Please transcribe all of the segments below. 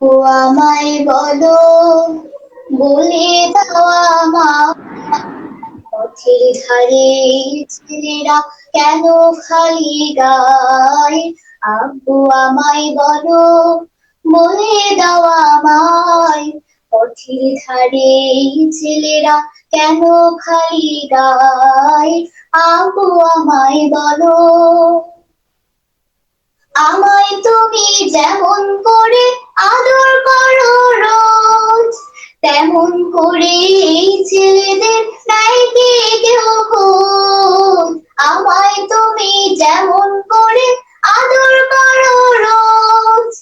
আমায় বলো, বলে দেওয়া মা ধারে ছেলেরা কেন খালি গায়? আব্বু আমায় বলো, বলে দেওয়া আমায়। পথের ধারে ছেলেরা কেন খালি গায়? আব্বু আমায় বলো, আমায় তুমি যেমন করে আদর করো রোজ। তেমন করে ছেলেদের নাই কি কেউ খোঁজ আমায় তুমি যেমন করে আদর করো রোজ।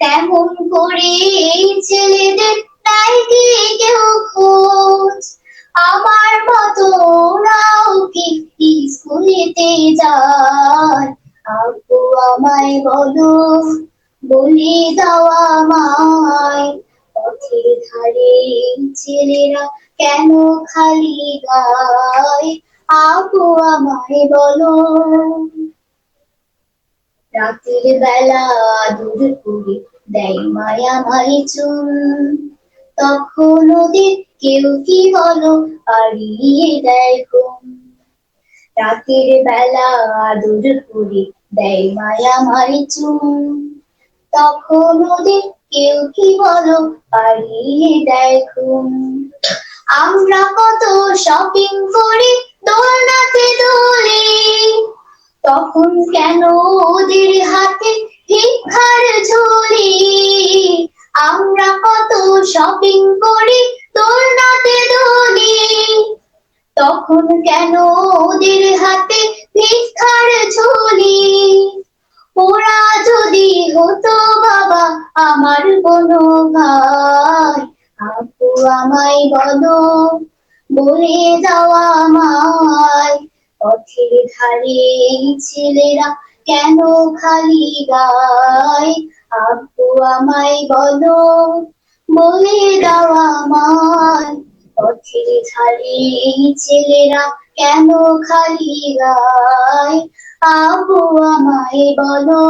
তেমন করে ছেলেদের নাই কি কেউ খোঁজ আমার মতো ওরাও কি স্কুলেতে যায়। আব্বু আমায় বলো বলে দাও আমায় পথের ধারে ছেলেরা কেন খালি গায়? আব্বু আমায় বলো। রাতের বেলা দূর করে দেয় মায়া মাই চুন। তখন ওদের কেউ কি বলো? হারিয়ে দেয় ঘুম। রাতের বেলা আদর করে দেয় মায়া মাই চুন। তখন ওদের কেউ কি বলো পাড়িয়ে ঘুম আমরা কত শপিং করি, দোলনাতে দোলে। তখন কেন ওদের হাতে ভিক্ষার ঝুলি? আমরা কত শপিং করি, দোলনাতে দোলি। তখন কেন ওদের হাতে ভিক্ষার ঝুলি? কোনো ভাই, আপু আমায় বলো, বলে যাওয়া আমায়। পথের ধারে ছেলেরা কেন খালি গায়? আপু আমায় বলো, বলে দেওয়া আমায়। পথের ধারে ছেলেরা কেন খালি গায়? আবু আমায় বলো।